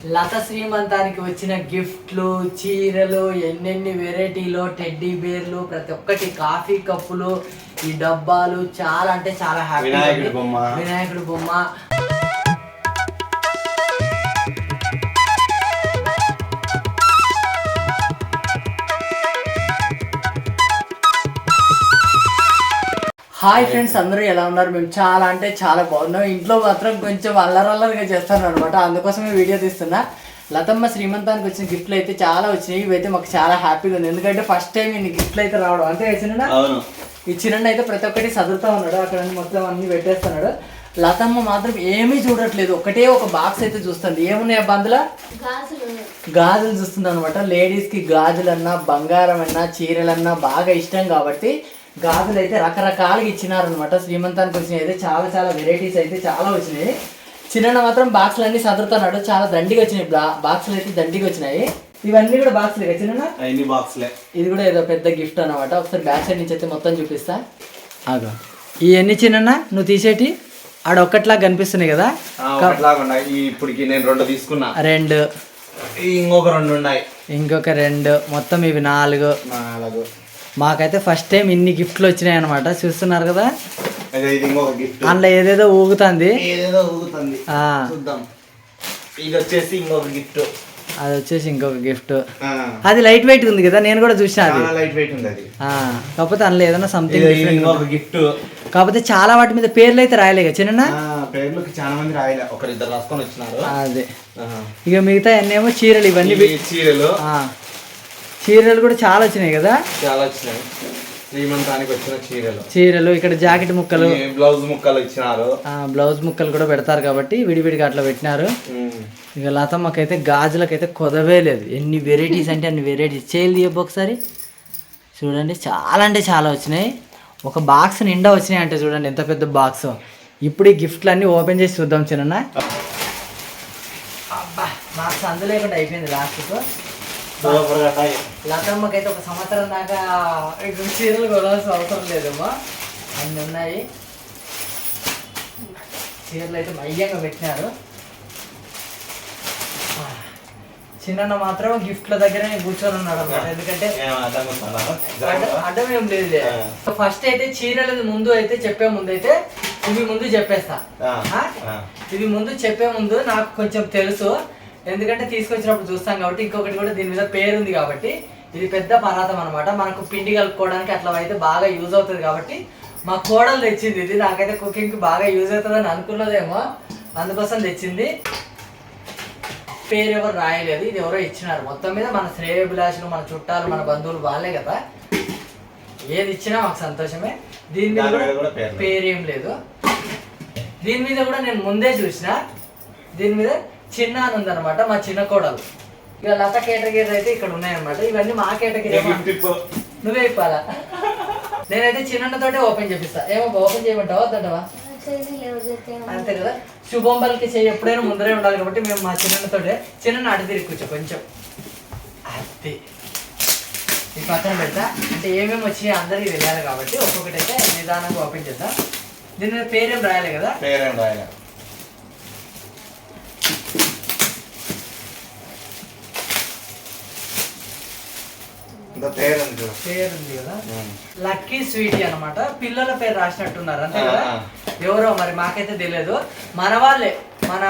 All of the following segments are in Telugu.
లత శ్రీమంతానికి వచ్చిన గిఫ్ట్లు చీరలు ఎన్నెన్ని వెరైటీలు టెడ్డీ బేర్లు ప్రతి ఒక్కటి కాఫీ కప్పులు ఈ డబ్బాలు చాలా అంటే చాలా హ్యాపీ వినాయకుడి బొమ్మ. వినాయకుడి బొమ్మ హాయ్ ఫ్రెండ్స్ అందరూ ఎలా ఉన్నారు? మేము చాలా అంటే చాలా బాగున్నాం. ఇంట్లో మాత్రం కొంచెం అల్లరల్లరిగా చేస్తాను అనమాట అందుకోసమే వీడియో తీస్తున్నా. లతమ్మ శ్రీమంతానికి వచ్చిన గిఫ్ట్లు అయితే చాలా వచ్చినాయి. ఇవైతే మాకు చాలా హ్యాపీగా ఉంది. ఎందుకంటే ఫస్ట్ టైం ఇన్ని గిఫ్ట్లు అయితే రావడం. అంతే చిన్న అవును. ఈ చిన్న అయితే ప్రతి ఒక్కటి చదువుతా ఉన్నాడు. అక్కడ మొత్తం అన్ని పెట్టేస్తున్నాడు. లతమ్మ మాత్రం ఏమీ చూడట్లేదు. ఒకటే ఒక బాక్స్ అయితే చూస్తుంది. ఏమున్నాయి ఆ బందులో గాజులు. చూస్తుంది అనమాట లేడీస్కి గాజులన్నా బంగారం అన్నా చీరలన్నా బాగా ఇష్టం కాబట్టి గాజులు అయితే రకరకాలుగా ఇచ్చినారు అనమాట శ్రీమంతానికి వచ్చినాయి అయితే చాలా చాలా వెరైటీస్ అయితే చాలా వచ్చినాయి. చిన్న మాత్రం బాక్సులు అన్ని సదురుతున్నాడు చాలా దండిగా వచ్చినాయి. బాక్సులు అయితే దండిగా వచ్చినాయి. ఇవన్నీ కూడా బాక్సులు చిన్న ఎన్ని బాక్స్లే ఇది కూడా ఏదో పెద్ద గిఫ్ట్ అనమాట ఒకసారి బ్యాక్ సైడ్ నుంచి అయితే మొత్తం చూపిస్తా. ఆగా. ఇవన్నీ చిన్న నువ్వు తీసేటి? ఆడ ఒక్కట్లా కనిపిస్తున్నాయి కదా. ఇప్పటికి నేను రెండు తీసుకున్నా. రెండు. ఈ ఇంకొక రెండు ఉన్నాయి. ఇంకొక రెండు. మొత్తం ఇవి నాలుగు. నాలుగు. మాకైతే ఫస్ట్ టైం ఇన్ని గిఫ్ట్లు వచ్చినాయి అనమాట చూస్తున్నారు కదా? అందులో ఏదేదో ఊగుతుంది. ఏదేదో ఊగుతుంది. ఆ, చూద్దాం. ఇది వచ్చేసి ఇంకొక గిఫ్ట్ అది వచ్చేసి ఇంకొక గిఫ్ట్ అది లైట్ వెయిట్ ఉంది కదా నేను కూడా చూసాను అది. లైట్ వెయిట్ ఉంది అది. ఆ, కాకపోతే అందులో ఏదైనా సంథింగ్ ఇంకొక గిఫ్ట్ కాకపోతే చాలా వాటి మీద పేర్లు అయితే రాయలే కదా చిన్న చాలా మంది రాయలే. ఒకరిద్దరు రాసుకొని వచ్చినారు. అదే. ఇక మిగతా అన్నేమో చీరలు ఇవన్నీ ఇవి చీరలు. చీరలు కూడా చాలా వచ్చినాయి కదా? చాలా వచ్చినాయి. శ్రీమంతానికి వచ్చిన చీరలు. చీరలు ఇక్కడ జాకెట్ ముక్కలు. బ్లౌజ్ ముక్కలు ఇచ్చినారు. బ్లౌజ్ ముక్కలు కూడా పెడతారు కాబట్టి విడివిడిగా అట్లా పెట్టినారు. ఇక లతమ్మకైతే గాజులకైతే కొదవే లేదు. ఎన్ని వెరైటీస్ అంటే అన్ని వెరైటీస్ చేయాలి తీయబ్బు ఒకసారి. చూడండి చాలా అంటే చాలా వచ్చినాయి. ఒక బాక్స్ నిండా వచ్చినాయి అంటే చూడండి ఎంత పెద్ద బాక్స్ ఇప్పుడు ఈ గిఫ్ట్లు అన్ని ఓపెన్ చేసి చూద్దాం చిన్న అబ్బా బాక్స్ అందులేకుండా అయిపోయింది లాస్ట్కు ఉంటాయి. లతమ్మకైతే ఒక సంవత్సరం దాకా ఇక చీరలు కొనాల్సిన అవసరం లేదమ్మా. అన్ని ఉన్నాయి. చీరలు అయితే మయ్యంగా పెట్టినారు. చిన్న మాత్రం గిఫ్ట్ల దగ్గర కూర్చొని ఉన్నాడు అనమాట ఎందుకంటే అర్థం? అడ్డ- ఏం లేదు ఫస్ట్ అయితే చీరలు ముందు అయితే చెప్పే ముందు అయితే ఇవి ముందు చెప్పేస్తా. ఇవి ముందు చెప్పే ముందు నాకు కొంచెం తెలుసు. ఎందుకంటే తీసుకొచ్చినప్పుడు చూస్తాం కాబట్టి ఇంకొకటి కూడా దీని మీద పేరు ఉంది కాబట్టి ఇది పెద్ద పరాతం అనమాట మనకు పిండి కలుపుకోవడానికి అట్లా అయితే బాగా యూజ్ అవుతుంది కాబట్టి మా కోడలు తెచ్చింది. ఇది నాకైతే కుకింగ్కి బాగా యూజ్ అవుతుందని అనుకున్నదేమో. అందుకోసం తెచ్చింది. పేరు ఎవరు రాయలేదు. ఇది ఎవరో ఇచ్చినారు. మొత్తం మీద మన శ్రేయభిలాషులు మన చుట్టాలు మన బంధువులు వాళ్ళే కదా. ఏది ఇచ్చినా మాకు సంతోషమే. దీని మీద. పేరేం లేదు. దీని మీద కూడా నేను ముందే చూసిన. దీని మీద చిన్న అని ఉందన్నమాట మా చిన్న కోడలు. ఇక లత కేటగిరీ అయితే ఇక్కడ ఉన్నాయన్నమాట. ఇవన్నీ మా కేటగిరీ. నువ్వే ఇప్పాలా నేనైతే చిన్నతోటే ఓపెన్ చేపిస్తా. ఏమో ఓపెన్ చేయమంటావా వద్దంటావా? అంతే కదా? శుభంబలకి చేయి ఎప్పుడైనా ముందరే ఉండాలి కాబట్టి మేము మా చిన్నతోటే చిన్న అటు తిరిగి కూర్చో కొంచెం. అది ఈ పక్కన పెడతా. అంటే ఏమేమి వచ్చినాయి అందరికీ తెలియాలి కాబట్టి ఒక్కొక్కటి అయితే నిదానంగా ఓపెన్ చేద్దాం. దీని మీద పేరేం రాయాలి కదా? పేరేం రాయలే. పేరు ఉంది కదా. లక్కీ స్వీటీ అన్నమాట. పిల్లల పేరు రాసినట్టున్నారు అంతే కదా? ఎవరో మరి మాకైతే తెలియదు. మన వాళ్ళే మన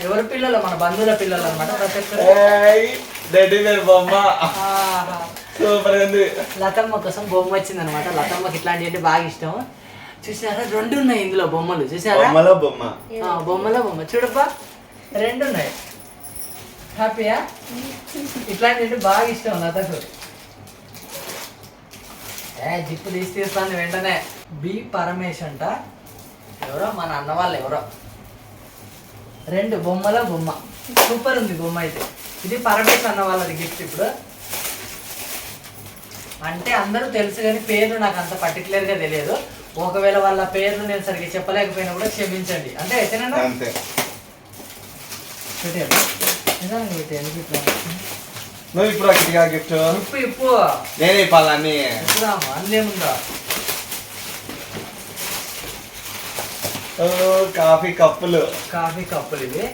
ఎవరి పిల్లలు? మన బంధువుల పిల్లలు అనమాట ప్రతి ఒక్కరు. బొమ్మ. ఆహా. సూపర్ ఉంది. లతమ్మ కోసం బొమ్మ వచ్చింది అనమాట లతమ్మకి ఇట్లాంటివి అంటే బాగా ఇష్టం. చూసారా రెండు ఉన్నాయి ఇందులో బొమ్మలు. చూసారా? బొమ్మలో బొమ్మ. ఆ, బొమ్మలో బొమ్మ. చూడప్పా రెండు ఉన్నాయి. హ్యాపీయా? ఇట్లాంటి అంటే బాగా ఇష్టం లతకు. ఏ జిప్పు తీసి తీస్తాను వెంటనే. బి పరమేశ్ అంట. ఎవరో? మన అన్న వాళ్ళు ఎవరో? రెండు బొమ్మల బొమ్మ. సూపర్ ఉంది బొమ్మ అయితే. ఇది పరమేశ్ అన్న వాళ్ళది గిఫ్ట్ ఇప్పుడు. అంటే అందరూ తెలుసు కానీ పేర్లు నాకు అంత పర్టికులర్గా తెలియదు. ఒకవేళ వాళ్ళ పేర్లు నేను సరిగ్గా చెప్పలేకపోయినా కూడా క్షమించండి. అంటే నిజంగా పెట్టాను ఇట్లా నువ్వు ఇప్పుడు అక్కడిగా గిఫ్ట్ ఉప్పు ఇప్పు నేనే ఇప్పాలని ఇప్పుడా అన్నేముందా ఓ, కాఫీ కప్పులు. కాఫీ కప్పులు ఇవి.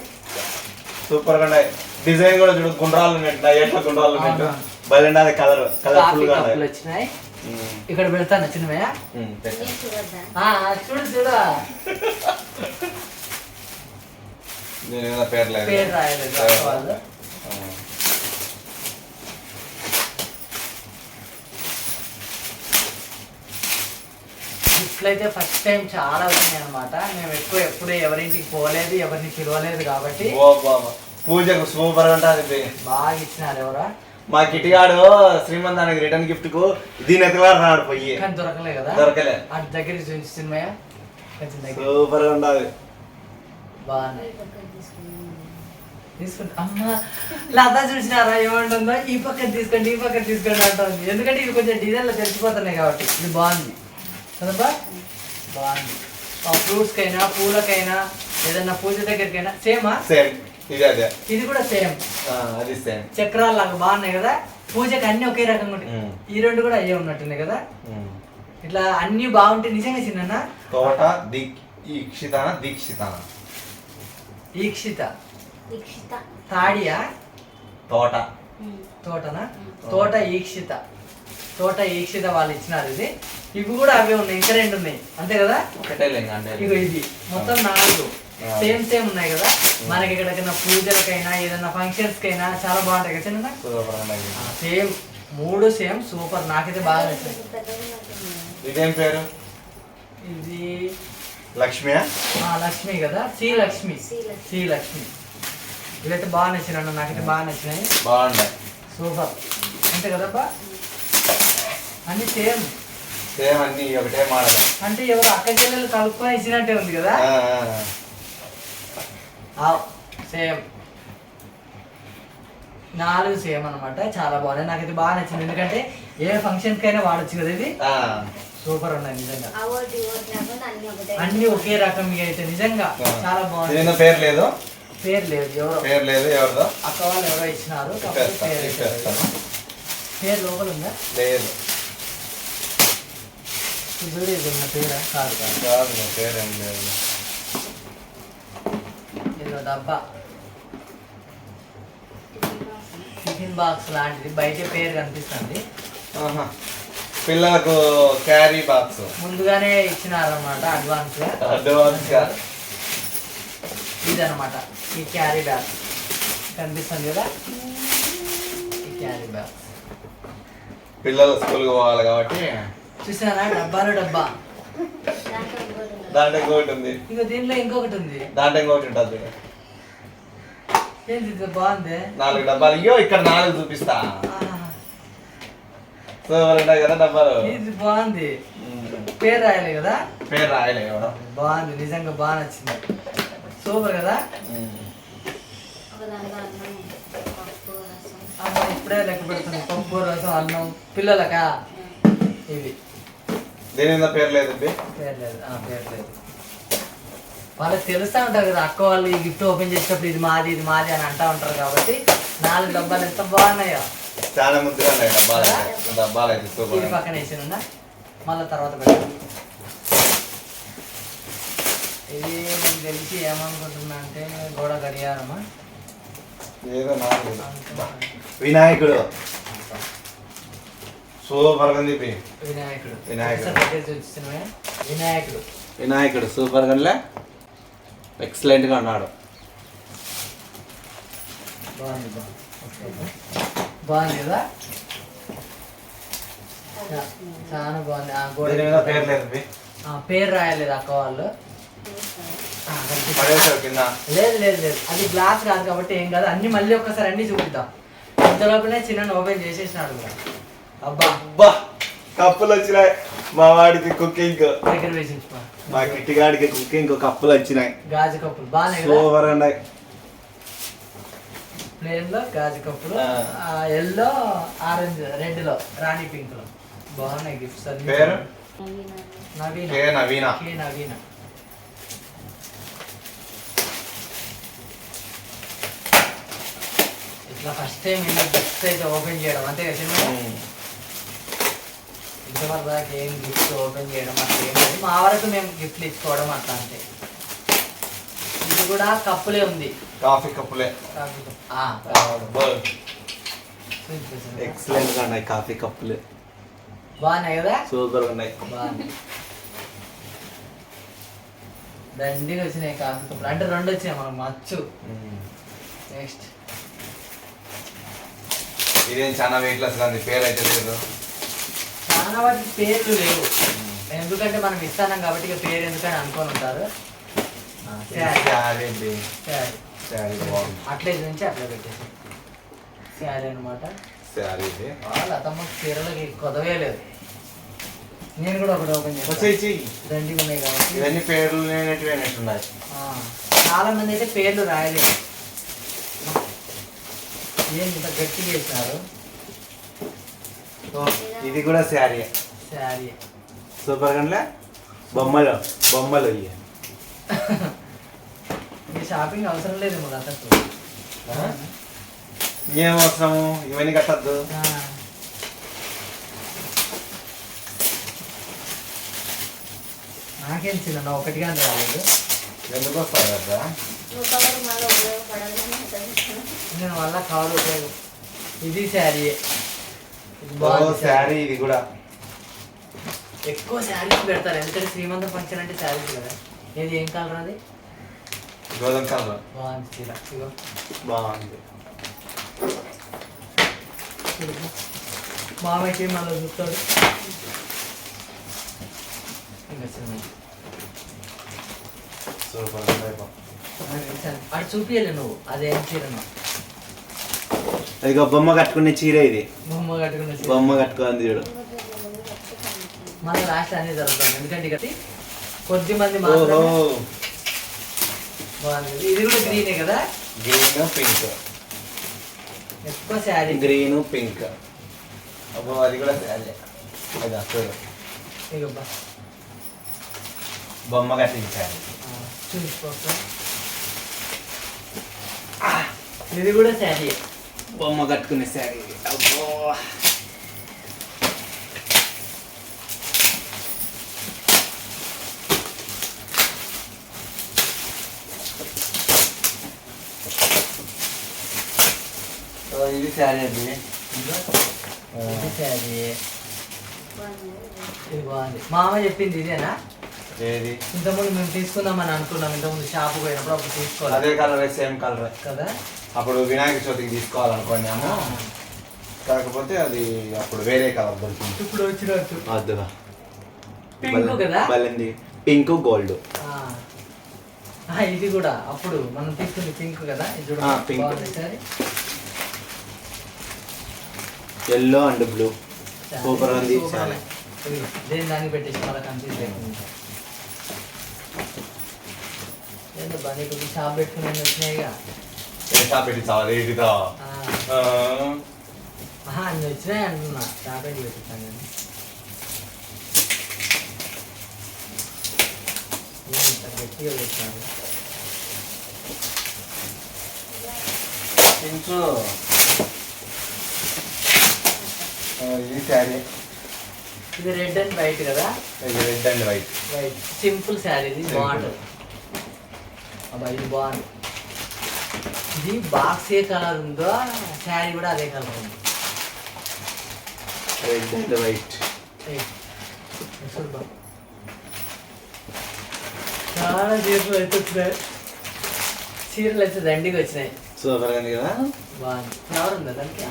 సూపర్గా ఉన్నాయి. డిజైన్ కూడా చూడు గుండ్రాలు ఉన్నట్టు ఎట్లా గుండ్రాలు ఉన్నట్టు. బలండి అది కలర్ కలర్ఫుల్గా. వచ్చినాయి. ఇక్కడ పెడతాను చిన్నమయ్య ఉమ్, పెట్టు. ఆ, చూడు చూడు. లేదు పేరు రాయలేదు అక్క వాళ్ళు ఆ. గిఫ్ట్లు అయితే ఫస్ట్ టైం చాలా వచ్చినాయి అనమాట మేము ఎక్కువ ఎప్పుడు ఎవరింటికి పోలేదు ఎవరిని పిలవలేదు కాబట్టి పూజకు సూపర్ ఉంటుంది బాగా ఇచ్చినారు ఎవరా. మా కిటిగాడు శ్రీమంతానికి రిటర్న్ గిఫ్ట్కు దీని ఎత్తుకున్నాడు పోయి. కానీ దొరకలే కదా. దొరకలే. అటు దగ్గర దగ్గర. సూపర్గా ఉండాలి. బాగున్నాయి. తీసుకుంటా. అమ్మ లతా చూసినారా? ఏమంటుందో? ఈ పక్కన తీసుకోండి ఈ పక్కన తీసుకోండి అంటుంది. ఎందుకంటే ఇది కొంచెం డిజైన్లో తెలిసిపోతున్నాయి కాబట్టి. ఇది బాగుంది. కదబ్బా? బాగుంది. ఫ్రూట్స్ కైనా పూలకైనా ఏదైనా పూజ దగ్గరికైనా సేమా? సేమ్. ఇది అదే. ఇది కూడా సేమ్. ఆ, అది సేమ్. చక్రాలు లాగా బాగున్నాయి కదా? పూజకి అన్ని ఒకే రకంగా ఉంటాయి. ఈ రెండు కూడా అయ్యే ఉన్నట్టున్నాయి కదా? ఇట్లా అన్ని బాగుంటే నిజంగా చిన్న తోట దిక్ ఈక్షితాన దీక్షితాన ఈక్షిత తాడియా? తోట. తోటనా? తోట ఈక్షిత తోట ఈక్షిత వాళ్ళు ఇచ్చినారు ఇది. ఇవి కూడా అవే ఉన్నాయి ఇంకా రెండు ఉన్నాయి. అంతే కదా? ఇగో ఇది. మొత్తం నాలుగు. సేమ్ సేమ్ ఉన్నాయి కదా? మనకి ఎక్కడికైనా పూజలకైనా ఏదైనా ఫంక్షన్స్ కైనా చాలా బాగుంటాయి కదా సేమ్. మూడు సేమ్ సూపర్. నాకైతే బాగా నచ్చింది. ఇదేం పేరు? ఇది లక్ష్మియా? ఆ, లక్ష్మి కదా? శ్రీ లక్ష్మి శ్రీ లక్ష్మి ఇవైతే బాగా నచ్చినాయి నాకైతే బాగా నచ్చినాయి బాగుండే సూపర్. అంతే కదబ్బా అన్ని సేమ్. సేమ్ అన్ని ఒకటే మోడల్. అంటే ఎవరు అక్క చెల్లెలు కలుపుకొని ఇచ్చినట్టే ఉంది కదా? సేమ్. నాలుగు సేమ్ అన్నమాట. చాలా బాగున్నాయి. నాకైతే బాగా నచ్చింది. ఎందుకంటే ఏ ఫంక్షన్ కైనా వాడచ్చు కదా ఇది? సూపర్ ఉన్నాయి నిజంగా. అన్ని ఒకే రకం అయితే నిజంగా చాలా బాగుంది. పేరు లేదు? పేరు లేదు ఎవరో. పేరు లేదు ఎవరిదో? అక్క వాళ్ళు ఎవరో ఇచ్చినారు. పేరు లోపల ఉందా? లేదు. ఇది చూడు ఇది ఉన్న పేరా కాదు కాదు? కాదు నా పేరు లేదు. డబ్బా. టిఫిన్ బాక్స్ లాంటిది బయట పేరు కనిపిస్తుంది. పిల్లలకు క్యారీ బాక్స్. ముందుగానే ఇచ్చినారన్నమాట అడ్వాన్స్ అడ్వాన్స్గా. ఇది అనమాట ఈ క్యారీ బ్యాగ్. కనిపిస్తుంది కదా? ఈ క్యారీ బ్యాగ్. పిల్లలు స్కూల్కి పోవాలి కాబట్టి చూసారా? డబ్బాలు డబ్బా. దాంట్లో ఇంకొకటి ఉంది. ఇంకా దీంట్లో ఇంకొకటి ఉంది. దాంట్లో ఇంకొకటి ఉంటుంది ఏంటి ఇది? బాగుంది నాలుగు డబ్బాలు. అయ్యో ఇక్కడ నాలుగు చూపిస్తా. సూపర్ ఉంటాయి కదా డబ్బాలు? ఇది బాగుంది. పేరు రాయాలి కదా? పేరు రాయలే ఎవడో బాగుంది నిజంగా బాగా నచ్చింది. సూపర్ కదా? ఇప్పుడే లెక్క పెడుతుంది. పప్పు రసం అన్నం పిల్లలకా? ఇవి దీని మీద పేరు. పేరు లేదు ఆ, పేరు లేదు వాళ్ళకి తెలుస్తూ ఉంటారు కదా అక్క వాళ్ళు ఈ గిఫ్ట్ ఓపెన్ చేసేటప్పుడు ఇది మాది ఇది మాది అని అంటా ఉంటారు కాబట్టి నాలుగు డబ్బాలు ఎంత బాగున్నాయో. చాలా ముద్దుగా ఉన్నాయి. డబ్బాలు అయితే. డబ్బాలు అయితే ఇది పక్కన వేసినున్నా మళ్ళీ తర్వాత పెట్టాను ఇది నేను తెలిసి ఏమనుకుంటున్నా అంటే గోడ గడియారమా? ఏదో నాకు వినాయకుడు. సూపర్గా. వినాయకుడు. వినాయకుడు. ఒకసారి? వినాయకుడు. వినాయకుడు సూపర్గా ఎక్సలెంట్గా ఉన్నాడు. బాగుంది కదా? చాలా బాగుంది. పేరు లేదు పేరు రాయలేదు అక్క వాళ్ళు. లేదు లేదు లేదు. అది గ్లాస్ కాదు కాబట్టి ఏం కాదు. అన్ని మళ్ళీ ఒక్కసారి అన్ని చూపిద్దాం. ఇంతలోపలే చిన్న ఓపెన్ చేసేసినాడు. కూడా అబ్బా కప్పులు వచ్చినాయి. మా వాడికి కుకింగ్. దగ్గర వేసించుకో మా కిట్టిగాడికి కుకింగ్ కప్పులు వచ్చినాయి. గాజు కప్పులు. బాగానే కదా? సూపర్ ఉన్నాయి. ప్లేన్లో గాజు కప్పులు. ఆ. ఎల్లో ఆరెంజ్ రెడ్లో రాణి పింక్లో బాగున్నాయి గిఫ్ట్స్ అన్ని. పేరు? నవీన. కే నవీన. కే నవీన. ఇట్లా ఫస్ట్ టైం ఇలా గిఫ్ట్స్ అయితే ఓపెన్ చేయడం. అంతే కదా చిన్న ఉమ్. ఇంతవరకు దాకా ఏం గిఫ్ట్ ఓపెన్ చేయడం అట్లా ఏం లేదు మా వరకు మేము గిఫ్ట్లు ఇచ్చుకోవడం అట్లా అంతే ఇది కూడా కప్పులే ఉంది కాఫీ కప్పులే ఆ, ఎక్సలెంట్గా ఉన్నాయి కాఫీ కప్పులే బాగున్నాయి కదా సూపర్ ఉన్నాయి బాగుంది దండిగా వచ్చినాయి కాఫీ కప్పులు అంటే రెండు వచ్చినాయి మనం మచ్చు నెక్స్ట్ ఇదేం చాలా వెయిట్ లెస్గా ఉంది పేరు అయితే లేదు. వాటి పేర్లు లేవు. ఎందుకంటే మనం ఇస్తానం కాబట్టి ఇక పేరు ఎందుకని అనుకొని ఉంటారు. అట్లే నుంచి అట్లా పెట్టేసి. శారీ అనమాట శారీ వాళ్ళ అతమ్మ చీరలకి కొదవే లేదు. నేను కూడా ఒకటి ఓపెన్ దండిగా ఉన్నాయి కాబట్టి. ఇవన్నీ పేర్లు లేనట్టు అయినట్టున్నాయి. ఆ, చాలా మంది అయితే పేర్లు రాయలేరు ఏం ఇంత గట్టిగా వేసినారు ఓ, ఇది కూడా శారీ. శారీ. సూపర్ గంటలే బొమ్మలు బొమ్మలు ఇవి షాపింగ్ అవసరం లేదు అసలు ఏం అవసరము? ఇవన్నీ కట్టద్దు. ఆ. నాకేం చిన్న ఒకటిగా రాలేదు ఎందుకు వస్తావు కదా. నేను వల్ల కావాలి ఉపయోగం. ఇది శారీ. ఇది ఓ బాగుంది శారీ ఇది కూడా. ఎక్కువ శారీస్ పెడతారు. ఎందుకంటే శ్రీమంతం ఫంక్షన్ అంటే శారీస్ కదా. ఇది ఏం కలర్ అది? గోధుమ కలర్ బాగుంది చీర. ఇగో బాగుంది. మామయ్యకి మళ్ళీ చూస్తాడు. సూపర్ అటు చూపియలే నువ్వు. అదేం చీరను. ఇదిగో బొమ్మ కట్టుకునే చీర ఇది. బొమ్మ కట్టుకున్న చీర. బొమ్మ కట్టుకుంది చూడు. మన లాస్ట్ అనేది జరుగుతుంది. ఎందుకంటే ఇక కొద్ది మంది ఇది కూడా గ్రీనే కదా? గ్రీన్ పింక్ ఎక్కువ శారీ. గ్రీన్ పింక్ అబ్బో అది కూడా శారీ. అది అసలు బొమ్మ కట్టింది శారీ. చూసుకోవచ్చు ఇది కూడా శారీ. బొమ్మ కట్టుకునే శారీ. అబ్బో. ఇది శారీ అండి. ఇది శారీ. ఇది బాగుంది. మామ చెప్పింది ఇదేనా? ఏది? ఇంతకుముందు మేము తీసుకుందామని అనుకున్నాం. ఇంతకుముందు షాప్ పోయినప్పుడు అప్పుడు తీసుకోవాలి అదే కలర్ సేమ్ కలర్. కదా? అప్పుడు వినాయక చవితికి తీసుకోవాలనుకున్నాము. కాకపోతే అది అప్పుడు వేరే కలర్ దొరికింది. ఇప్పుడు వచ్చినట్టు వద్దుగా పింక్ కదా? బలింది పింక్ గోల్డ్ ఆ. ఆ, ఇది కూడా అప్పుడు మనం తీసుకుంది పింక్ కదా? ఇది sari. Yellow and blue super ఉంది. చాలా దేని దానికి పెట్టేసి మళ్ళీ కన్ఫ్యూజ్ లేకుండా ఏందో బాగా షాప్ పెట్టుకుని వచ్చినాయిగా? పెట్టి చాలా ఆహా అన్ని వచ్చినాయి అంటున్నా నేను. ఇంత గట్టిగా శారీ. ఇది రెడ్ అండ్ వైట్ కదా? ఇది red and white. White. Simple sari ఇది. బాగుంటుంది. అబ్బా ఇది బాగుంది. ఇది బాక్స్ ఏ కలర్ ఉందో శారీ కూడా అదే కలర్ ఉంది. Red and white. చాలా చీరలు అయితే వచ్చినాయి. చీరలు అయితే దండిగా వచ్చినాయి. సూపర్ ఉంది కదా? బాగుంది. ఫ్లవర్ ఉందా దానికి.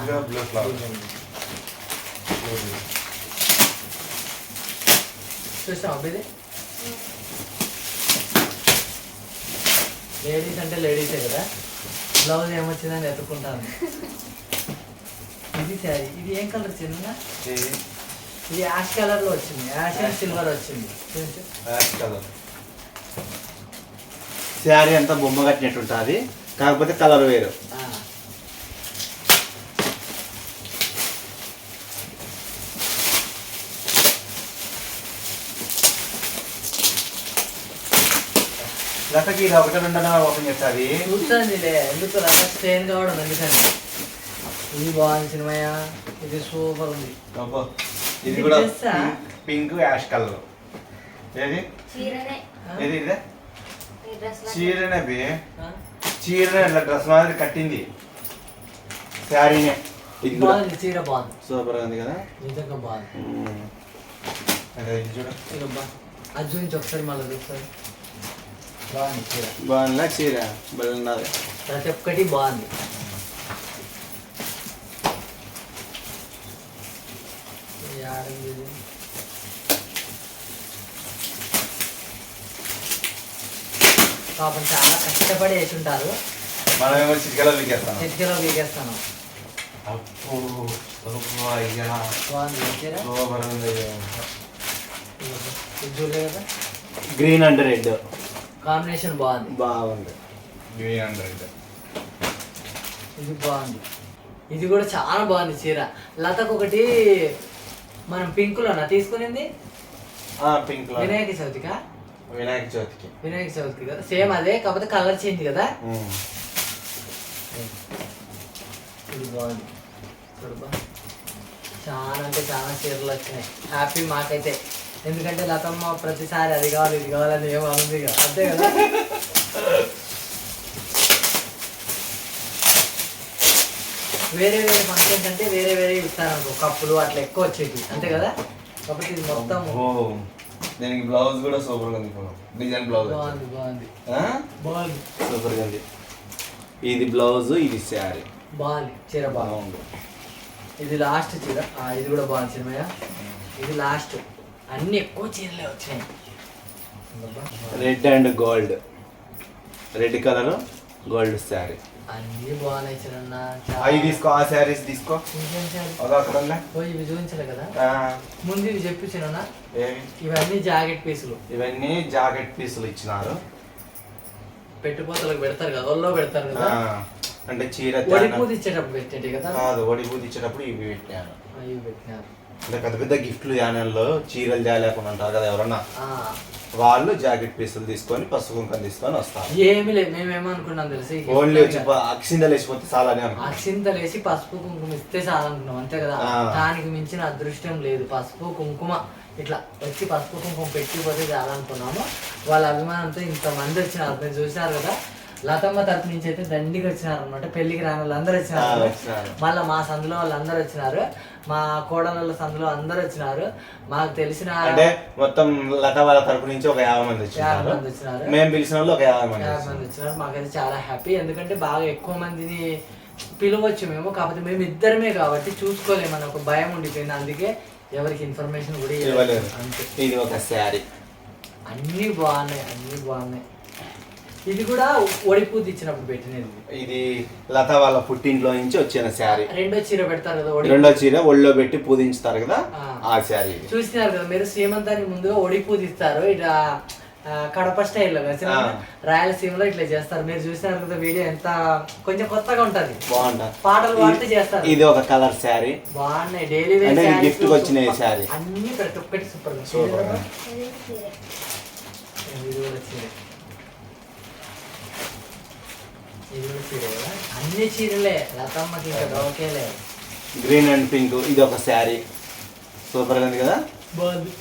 చూసాం ఇది? లేడీస్ అంటే లేడీసే కదా? బ్లౌజ్ ఏమొచ్చిందని ఎత్తుకుంటాను. ఇది శారీ. ఇది ఏం కలర్ చిన్న ఇది యాష్ కలర్లో వచ్చింది. యాష్ అండ్ సిల్వర్ వచ్చింది. Ash colour. శారీ అంతా బొమ్మ కట్టినట్టు ఉంటుంది. కాకపోతే కలర్ వేరు. లతకి ఇది ఒకటి రెండన ఓపెన్ చేస్తుంది చూస్తుందిలే ఎందుకు స్ట్రెయిన్ కావడం ఎందుకని ఇది బాగుంది సినిమాయా ఇది సూపర్ ఉంది. అబ్బో, ఇది కూడా? Pink ash colour. ఏది? చీరనే? ఏది ఇదే? చీరనే బే? చీరనే ఇట్లా డ్రెస్ మాదిరి కట్టింది. శారీనే. ఇది కూడా చీర బాగుంది. సూపర్ ఉంది కదా? నిజంగా బాగుంది. అదే ఇది చూడు. చీర అది చూపించి ఒకసారి మళ్ళీ చూస్తారు బాగుంది చీర? బాగుందా బాగున్నది. ప్రతి ఒక్కటి బాగుంది. పాపం చాలా కష్టపడి వేసి ఉంటారు మనమేమో చిటికలో వీకేస్తాం చిటికలో వీగేస్తాను అప్పు అయ్యా. బాగుంది చూడలేదు కదా? Green and red. కాంబినేషన్ బాగుంది. బాగుంది. అండ్ ఇది బాగుంది. ఇది కూడా చాలా బాగుంది చీర. లతకు ఒకటి మనం పింక్లోనా తీసుకునింది? పింక్ వినాయక చవితికా? వినాయక చవితికి. వినాయక చవితికి కదా. సేమ్ అదే కాకపోతే కలర్ చేంజ్ కదా. ఇది బాగుంది. చాలా అంటే చాలా చీరలు వచ్చినాయి. హ్యాపీ మాకైతే. ఎందుకంటే లతమ్మ ప్రతిసారి అది కావాలి ఇది కావాలని ఏమో అనుంది కదా అంతే కదా? వేరే వేరే ఫంక్షన్స్ అంటే వేరే వేరే ఇస్తారనుకో. కప్పులు అట్లా ఎక్కువ వచ్చేవి అంతే కదా? కాబట్టి ఇది మొత్తం దీనికి బ్లౌజ్ కూడా సూపర్ ఉంది డిజైన్ బ్లౌజ్ బాగుంది బాగుంది. బాగుంది. సూపర్ ఉంది. ఇది బ్లౌజ్ ఇది శారీ బాగుంది. చీర బాగుంది. ఇది లాస్ట్ చీర. ఇది కూడా బాగుంది చిన్నమయ్య ఇది లాస్ట్ అన్ని ఎక్కువ చీరలే వచ్చినాయి. అబ్బబ్బా. Red and gold. Red colour gold sari. అన్ని బాగున్నాయి చిన్న అవి తీసుకో ఆ శారీస్ తీసుకో. ఇవి చూపించలే కదా? ముందు ఇవి చెప్పు చిన్న ఇవన్నీ జాకెట్ పీసులు. ఇవన్నీ జాకెట్ పీసులు ఇచ్చినారు. పెట్టుపోతలకు పెడతారు కదా ఒళ్ళో పెడతారు కదా? అంటే చీర పూత ఇచ్చేటప్పుడు పెట్టేటి కదా? కాదు ఒడి పూజ ఇచ్చేటప్పుడు ఇవి పెట్టాను ఆ, ఇవి పెట్టినారు. అంటే పెద్ద పెద్ద గిఫ్ట్లు ధ్యానంలో చీరలు తేలేకుండా ఉంటారు కదా ఎవరన్నా. వాళ్ళు జాకెట్ పీసులు తీసుకొని పసుపు కుంకం తీసుకొని వస్తారు. ఏమీ లేదు మేమేమనుకున్నాం తెలిసి? ఓన్లీ వచ్చి అక్షిందలు వేసిపోతే చాలా అనుకో అక్షింతలేసి పసుపు కుంకుమ ఇస్తే చాలనుకున్నాం అంతే కదా. దానికి మించిన అదృష్టం లేదు. పసుపు కుంకుమ ఇట్లా వచ్చి పసుపు కుంకుమ పెట్టిపోతే చాలనుకున్నాము. వాళ్ళ అభిమానంతో ఇంతమంది వచ్చినారు. మీరు చూసినారు కదా? లతమ్మ తరపు నుంచి అయితే దండిగా వచ్చినారు అనమాట పెళ్ళికి రాని వాళ్ళందరూ వచ్చినారు. మళ్ళీ మా సందులో వాళ్ళందరూ వచ్చినారు. మా కోడల సందులో అందరూ వచ్చినారు. మాకు తెలిసిన అంటే మొత్తం లత వాళ్ళ తరపు నుంచి ఒక యాభై మంది వచ్చినారు. మంది వచ్చినారు. మేము పిలిచిన వాళ్ళు ఒక యాభై మంది యాభై. మంది వచ్చినారు. మాకైతే చాలా హ్యాపీ. ఎందుకంటే బాగా ఎక్కువ మందిని పిలవచ్చు మేము. కాకపోతే మేము ఇద్దరమే కాబట్టి చూసుకోలేమని ఒక భయం ఉండిపోయింది. అందుకే ఎవరికి ఇన్ఫర్మేషన్ కూడా ఇవ్వలేదు. ఇవ్వలేదు. అంతే. ఇది ఒక శారీ. అన్నీ బాగున్నాయి. అన్నీ బాగున్నాయి. ఇది కూడా ఒడిపూత ఇచ్చినప్పుడు పెట్టినది. ఇది లత వాళ్ళ పుట్టింట్లో నుంచి వచ్చిన శారీ. రెండో చీర పెడతారు కదా రెండో చీర ఒళ్ళో పెట్టి పూజించుతారు కదా ఆ. శారీ చూసినారు కదా మీరు శ్రీమంతానికి ముందుగా ఒడిపూత ఇస్తారు ఇట్లా కడప స్టైల్లో. రాయలసీమలో ఇట్లా చేస్తారు. మీరు చూసినారు కదా వీడియో ఎంత కొంచెం కొత్తగా ఉంటది. బాగుంటా పాటలు పాడితే చేస్తారు. ఇది ఒక కలర్ శారీ. బాగున్నాయి. డైలీ వేర్ వచ్చినాయి సూపర్. శారీ. అన్ని ప్రతి ఒక్కటి సూపర్గా సూపర్. ఇది కూడా చీర ఇది కూడా చీర కదా అన్ని చీరలే. లతమ్మకి డోకేలే గ్రీన్ అండ్ పింక్ ఇది ఒక శారీ. సూపర్గా ఉంది కదా? బాగుంది.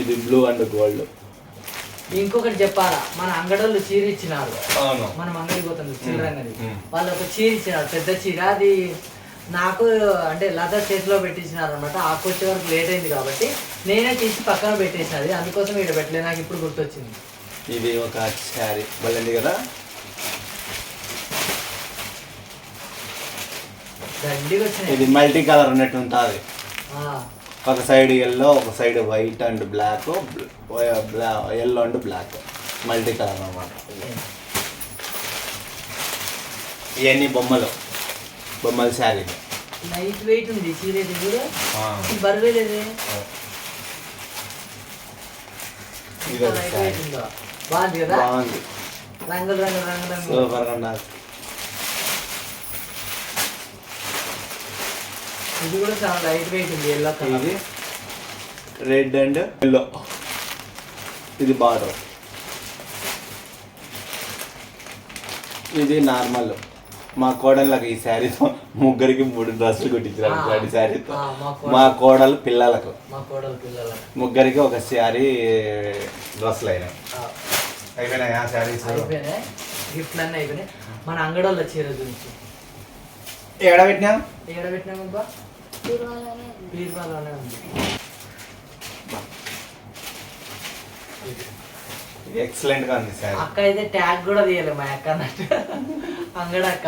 ఇది. బ్లూ అండ్ గోల్డ్ ఇంకొకటి చెప్పాలా? మన అంగడోళ్ళు చీర ఇచ్చినారు అవును. మనం అంగడికి పోతుంది చీర అంగడి. వాళ్ళు ఒక చీర ఇచ్చినారు పెద్ద చీర అది నాకు అంటే లత చేతిలో పెట్టించినారు అనమాట ఆకు వచ్చే వరకు లేట్ అయింది కాబట్టి నేనే తీసి పక్కన పెట్టేసినది అందుకోసం ఇక్కడ పెట్టలేదు నాకు ఇప్పుడు గుర్తొచ్చింది. ఇది ఒక శారీ. బలంది కదా? ఇది మల్టీ కలర్ ఉన్నట్టు ఉంటుంది. ఒక సైడ్ ఎల్లో ఒక side white and black yellow and black multi colour అన్నమాట. ఇవన్నీ బొమ్మలు. బొమ్మల శారీ లైట్ వెయిట్ ఉంది చీర ఇది కూడా బరువే లేదే బాగుంది కదా? బాగుంది. రంగులు రంగులు రంగు రంగు సూపర్గా ఇది కూడా చాలా లైట్ వెయిట్ ఉంది ఎల్లో కలర్. ఇది రెడ్ అండ్ ఎల్లో. ఇది బార్డర్. ఇది నార్మల్. మా కోడళ్ళకి ఈ శారీతో ముగ్గురికి మూడు డ్రెస్సులు కుట్టించారు. ఇట్లాంటి శారీతో. మా కోడలు. పిల్లలకు. మా కోడలు పిల్లలు ముగ్గురికి ఒక శారీ డ్రెస్సులు అయినాయి. అయిపోయినాయి ఆ శారీస్? అయిపోయినాయి. గిఫ్ట్లు అన్నీ అయిపోయినాయి. మన అంగడోళ్ళ చీర గురించి. ఏడ పెట్టినా ఎక్కడ బీరువాలోనే ఉంది. బీర్వాలోనే ఉంది. ఇది ఎక్సలెంట్గా ఉంది శారీ అక్క అయితే ట్యాగ్ కూడా తీయలేదు మా అక్క అన్నట్టు. అంగడక్క.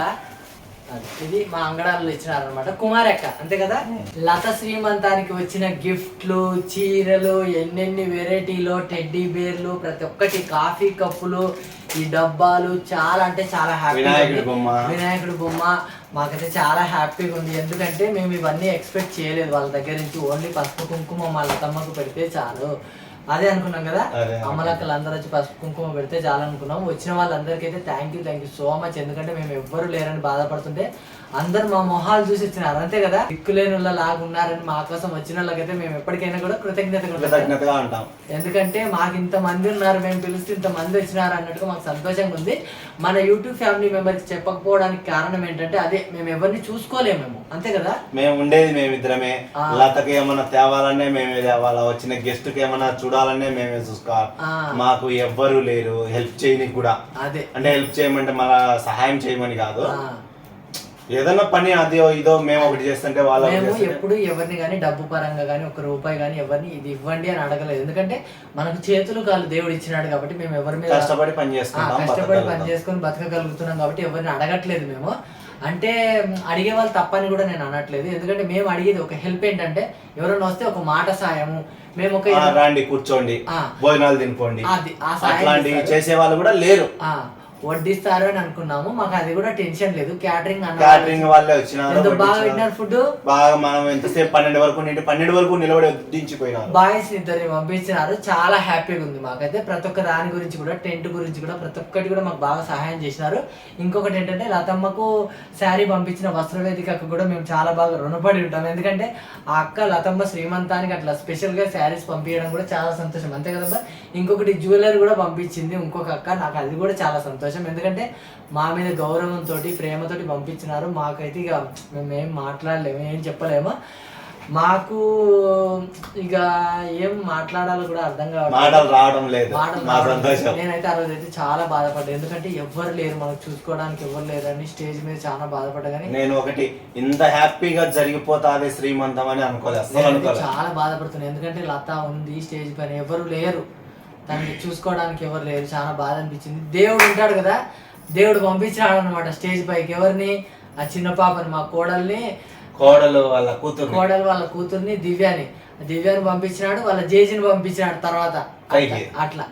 ఇది మా అంగడాల్లో ఇచ్చినారనమాట కుమారి అక్క అంతే కదా? లత శ్రీమంతానికి వచ్చిన గిఫ్ట్లు చీరలు ఎన్నెన్ని వెరైటీలు టెడ్డీ బేర్లు ప్రతి ఒక్కటి కాఫీ కప్పులు ఈ డబ్బాలు చాలా అంటే చాలా హ్యాపీ వినాయకుడి బొమ్మ. వినాయకుడి బొమ్మ మాకైతే చాలా హ్యాపీగా ఉంది. ఎందుకంటే మేము ఇవన్నీ ఎక్స్పెక్ట్ చేయలేదు. వాళ్ళ దగ్గర నుంచి ఓన్లీ పసుపు కుంకుమ మా లతమ్మకు పెడితే చాలు. అదే అనుకున్నాం కదా. అమ్మలక్కలు అందరూ వచ్చి పసుపు కుంకుమ పెడితే చాలు అనుకున్నాం. వచ్చిన వాళ్ళందరికీ అయితే thank you thank you so much ఎందుకంటే మేము ఎవ్వరు లేరని బాధపడుతుంటే అందరు మా మొహాలు చూసి ఇచ్చినారు. అంతే కదా? దిక్కులేని వాళ్ళ లాగా ఉన్నారని మా కోసం వచ్చిన వాళ్ళకైతే మేము ఎప్పటికైనా కూడా కృతజ్ఞత కృతజ్ఞతగా ఉంటాం. ఎందుకంటే మాకు ఇంత మంది ఉన్నారు మేము పిలిస్తే ఇంత మంది వచ్చినారు అన్నట్టుగా మాకు సంతోషంగా ఉంది. మన యూట్యూబ్ ఫ్యామిలీ మెంబర్కి చెప్పకపోవడానికి కారణం ఏంటంటే అదే మేము ఎవరిని చూసుకోలేము మేము. అంతే కదా? మేము ఉండేది మేమిద్దరమే. లతకి ఏమన్నా తేవాలనే మేమే తేవాలా? వచ్చిన గెస్ట్కి ఏమన్నా చూడాలనే మేమే చూసుకోవాలి. మాకు ఎవ్వరు లేరు. హెల్ప్ చేయనికి కూడా. అదే. అంటే హెల్ప్ చేయమంటే మళ్ళా సహాయం చేయమని కాదు. ఆ. ఏదన్నా పని అదో ఇదో మేము ఒకటి చేస్తుంటే వాళ్ళు మేము ఎప్పుడు ఎవరిని కానీ డబ్బు పరంగా కానీ ఒక రూపాయి కానీ ఎవరిని ఇది ఇవ్వండి అని అడగలేదు ఎందుకంటే మనకు చేతులు కాళ్ళు దేవుడు ఇచ్చినాడు కాబట్టి మేము ఎవరి మీద కష్టపడి పని చేసుకుంటాం కష్టపడి పని. చేసుకొని బతకగలుగుతున్నాం కాబట్టి ఎవరిని అడగట్లేదు మేము అంటే అడిగే వాళ్ళు తప్పని కూడా నేను అనట్లేదు ఎందుకంటే మేము అడిగేది ఒక హెల్ప్ ఏంటంటే ఎవరైనా వస్తే ఒక మాట సాయము మేము ఒక రండి కూర్చోండి. భోజనాలు తినుకోండి అట్లాంటివి. చేసే వాళ్ళు కూడా లేరు వడ్డిస్తారు అని అనుకున్నాము. మాకు అది కూడా టెన్షన్ లేదు. క్యాటరింగ్ క్యాటరింగ్ వాళ్ళే వచ్చినారు బాగా. విన్నారు ఫుడ్ బాగా మనం ఎంతసేపు పన్నెండు వరకు నిండి పన్నెండు వరకు నిలబడి దించిపోయినారు బాయ్స్ ఇద్దరిని పంపించినారు. చాలా హ్యాపీగా ఉంది మాకైతే. ప్రతి ఒక్క దాని గురించి కూడా టెంట్ గురించి కూడా ప్రతి ఒక్కటి కూడా మాకు బాగా సహాయం చేసినారు. ఇంకొకటి ఏంటంటే లతమ్మకు శారీ పంపించిన వస్త్రవేదికకు కూడా మేము చాలా బాగా రుణపడి ఉంటాం. ఎందుకంటే ఆ అక్క లతమ్మ శ్రీమంతానికి అట్లా స్పెషల్గా శారీస్ పంపించడం కూడా చాలా సంతోషం. అంతే కదా ఇంకొకటి జ్యువెలరీ కూడా పంపించింది ఇంకొక అక్క. నాకు అది కూడా చాలా సంతోషం. ఎందుకంటే మా మీద గౌరవంతో ప్రేమతోటి పంపించినారు. మాకైతే ఇక మేము ఏం మాట్లాడలేము ఏం చెప్పలేము. మాకు ఇక ఏం మాట్లాడాలో కూడా అర్థం కావట్లేదు. రావడం లేదు. నేనైతే ఆ రోజు అయితే చాలా బాధపడ్డా. ఎందుకంటే ఎవ్వరు లేరు మనకు చూసుకోవడానికి ఎవ్వరు లేరని స్టేజ్ మీద చాలా బాధపడ్డా కానీ నేను ఒకటి ఇంత హ్యాపీగా జరిగిపోతాది శ్రీమంతం అని అనుకోలేదు చాలా బాధపడుతున్నాను ఎందుకంటే లత ఉంది స్టేజ్ పైన ఎవరు లేరు. తనని చూసుకోవడానికి ఎవరు లేరు. చాలా బాధ అనిపించింది. దేవుడు ఉంటాడు కదా. దేవుడు పంపించినాడు అనమాట స్టేజ్ పైకి ఎవరిని? ఆ చిన్న పాపని మా కోడల్ని. కోడలు వాళ్ళ కూతురు కోడలు వాళ్ళ కూతుర్ని దివ్యాని. దివ్యాని పంపించినాడు వాళ్ళ జేజీని పంపించినాడు తర్వాత. అట్లా.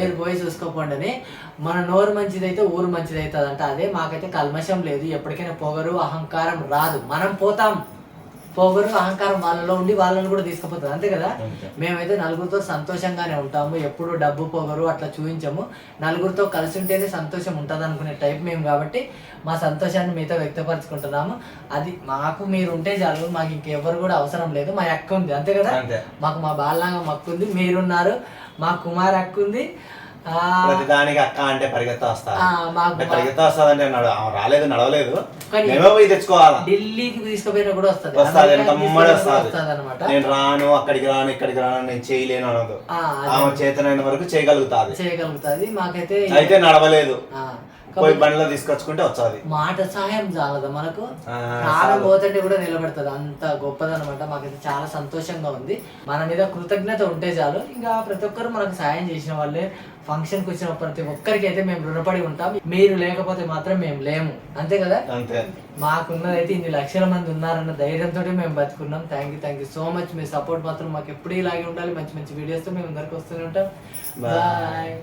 మీరు పోయి చూసుకోపోండి. అని మన నోరు మంచిదైతే ఊరు మంచిది అవుతుంది అంటే అదే మాకైతే కల్మషం లేదు. ఎప్పటికైనా పొగరు అహంకారం రాదు. మనం పోతాం. పొగరు అహంకారం వాళ్ళలో ఉండి వాళ్ళని కూడా తీసుకుపోతుంది అంతే కదా. మేమైతే నలుగురితో సంతోషంగానే ఉంటాము. ఎప్పుడు డబ్బు పొగరు అట్లా చూపించము నలుగురితో కలిసి ఉంటేనే సంతోషం ఉంటుంది అనుకునే టైప్ మేము కాబట్టి మా సంతోషాన్ని మీతో వ్యక్తపరచుకుంటున్నాము. అది మాకు మీరు ఉంటే చాలు మాకు ఇంకెవరు కూడా అవసరం లేదు. మా అక్క ఉంది అంతే కదా. మాకు మా బాలనాగం అక్క ఉంది మీరున్నారు. మా కుమార్ అక్క ఉంది ఆ, ప్రతి దానికి అక్క అంటే పరిగెత్తా అంటే పరిగెత్తా వస్తుందంటే రాలేదు నడవలేదు. మేమే పోయి తెచ్చుకోవాలా? ఢిల్లీకి తీసుకుపోయినా కూడా వస్తుంది. వస్తుంది వస్తుంది. నేను రాను అక్కడికి రాను ఇక్కడికి రాను నేను చేయలేను అనదు. ఆమె చేతనైన వరకు చేయగలుగుతాది. చేయగలుగుతుంది. మాకైతే అయితే నడవలేదు. పోయి బండిలో తీసుకొచ్చుకుంటే వచ్చాది. మాట సహాయం చాలదా. మనకు చాలు. పోతుంటే కూడా నిలబడుతుంది. అంత గొప్పదనమాట. మాకైతే చాలా సంతోషంగా ఉంది. మన మీద కృతజ్ఞత ఉంటే చాలు. ఇంకా ప్రతి ఒక్కరు మనకు సాయం చేసిన వాళ్ళే. ఫంక్షన్కి వచ్చిన ప్రతి ఒక్కరికి అయితే మేము రుణపడి ఉంటాం. మీరు లేకపోతే మాత్రం మేము లేము. అంతే కదా? అంతే మాకున్నదైతే ఇన్ని లక్షల మంది ఉన్నారన్న ధైర్యంతో మేము బతుకున్నాం. Thank you thank you so much me support మాత్రం మాకు ఎప్పుడు ఇలాగే ఉండాలి. మంచి మంచి వీడియోస్తో మేము అందరికి వస్తూనే ఉంటాం. బాయ్